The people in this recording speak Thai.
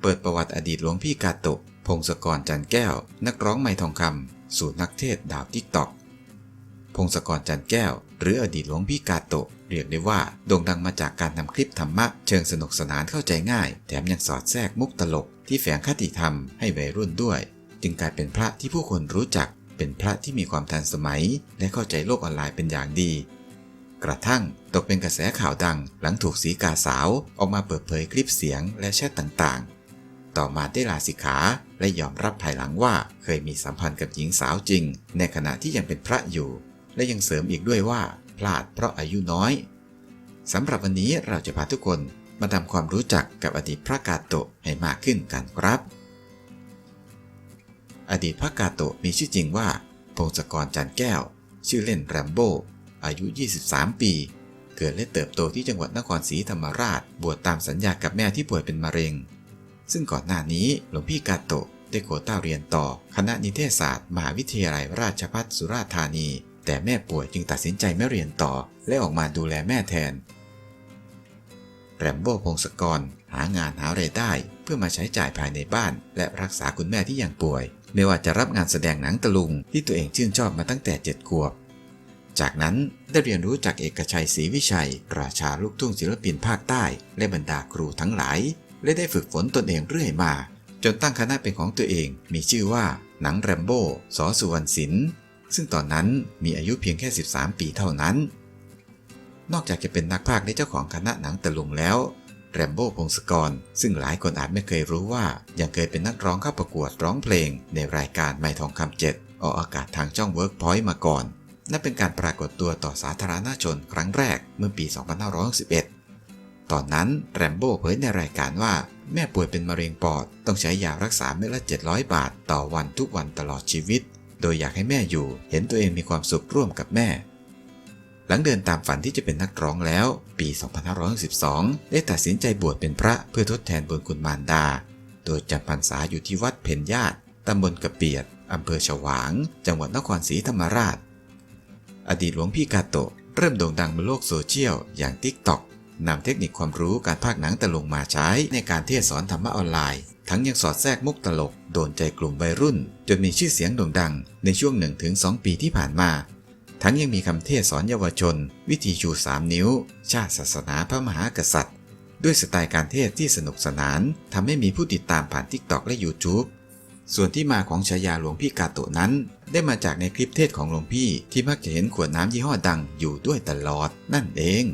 เปิดประวัติอดีตหลวงพี่กาโตะ พงศกรจันแก้ว นักร้องไม้ทองคำสู่นักเทศดาวทิกตอก พงศกรจันแก้ว หรืออดีตหลวงพี่กาโตะ เรียกได้ว่าโด่งดังมาจากการทำคลิปธรรมะ เชิงสนุกสนานเข้าใจง่าย แถมยังสอดแทรกมุกตลก ที่แฝงคติธรรมให้วัยรุ่นด้วย จึงกลายเป็นพระที่ผู้คนรู้จัก เป็นพระที่มีความทันสมัย และเข้าใจโลกออนไลน์เป็นอย่างดีกระทั่งตกเป็นกระแสข่าวดังหลังถูกสีกาสาวออกมาเปิดเผยคลิปเสียงและแชทต่างๆ ต่อมาได้ลาสิกขาและยอมรับภายหลังว่าเคยมีสัมพันธ์กับหญิงสาวจริง ในขณะที่ยังเป็นพระอยู่ และยังเสริมอีกด้วยว่า พลาดเพราะอายุน้อยสำหรับวันนี้เราจะพาทุกคนมาทำความรู้จักกับอดีตพระกาโตะให้มากขึ้นกันครับ อดีตพระกาโตะมีชื่อจริงว่าพงศกรจันแก้ว ชื่อเล่นแรมโบ้อายุ 23 ปี เกิดและเติบโตที่จังหวัดนครศรีธรรมราช บวชตามสัญญากับแม่ที่ป่วยเป็นมะเร็ง ซึ่งก่อนหน้านี้หลวงพี่กาโตะได้โคต้าเรียนต่อ คณะนิเทศศาสตร์มหาวิทยาลัยราชภัฏสุราษฎร์ธานี แต่แม่ป่วยจึงตัดสินใจไม่เรียนต่อ และออกมาดูแลแม่แทน แรมโบ้พงศกร หางานหาไรายได้ เพื่อมาใช้จ่ายภายในบ้าน และรักษาคุณแม่ที่ยังป่วย ไม่ว่าจะรับงานแสดงหนังตะลุง ที่ตัวเองชื่นชอบมาตั้งแต่เจ็ดขวบจากนั้นได้เรียนรู้จากเอกชัยศรีวิชัย ราชาลูกทุ่งศิลปินภาคใต้ และบรรดาครูทั้งหลาย และได้ฝึกฝนตนเองเรื่อยมา จนตั้งคณะเป็นของตัวเอง มีชื่อว่าหนังแรมโบ้สอสุวรรณศิลป์ซึ่งตอนนั้นมีอายุเพียงแค่ 13 ปีเท่านั้น นอกจากจะเป็นนักพากย์และเจ้าของคณะหนังตะลุงแล้ว แรมโบ้พงศกร ซึ่งหลายคนอาจไม่เคยรู้ว่า ยังเคยเป็นนักร้องเข้าประกวดร้องเพลง ในรายการไม่ทองคำเจ็ดออกอากาศทางช่องเวิร์กพอยต์มาก่อน นั่นเป็นการปรากฏตัวต่อสาธารณชนครั้งแรกเมื่อปี 2561 ตอนนั้นแรมโบ้เผยในรายการว่า แม่ป่วยเป็นมะเร็งปอด ต้องใช้ยารักษาเม็ดละ 700 บาท ต่อวันทุกวันตลอดชีวิต โดยอยากให้แม่อยู่ เห็นตัวเองมีความสุขร่วมกับแม่ หลังเดินตามฝันที่จะเป็นนักร้องแล้ว ปี 2512ได้ตัดสินใจบวชเป็นพระเพื่อทดแทนบุญคุณมารดา โดยจำพรรษาอยู่ที่วัดเพนญาติตำบลกระเปียดอำเภอฉวาง จังหวัดนครศรีธรรมราช อดีตหลวงพี่กาโตะเริ่มโด่งดังบนโลกโซเชียลอย่าง TikTok นำเทคนิคความรู้การพากย์หนังตะลุงมาใช้ในการเทศสอนธรรมะออนไลน์ ทั้งยังสอดแทรกมุกตลก โดนใจกลุ่มวัยรุ่น จนมีชื่อเสียงโด่งดังในช่วง 1-2 ปีที่ผ่านมา ทั้งยังมีคำเทศสอนเยาวชน วิธีชู 3 นิ้ว ชาติศาสนาพระมหากษัตริย์ ด้วยสไตล์การเทศที่สนุกสนานทำให้มีผู้ติดตามผ่าน TikTok และ YouTube ส่วนที่มาของฉายาหลวงพี่กาโตะนั้น ได้มาจากในคลิปเทศของหลวงพี่ที่มักจะเห็นขวดน้ำยี่ห้อดังอยู่ด้วยตลอดนั่นเอง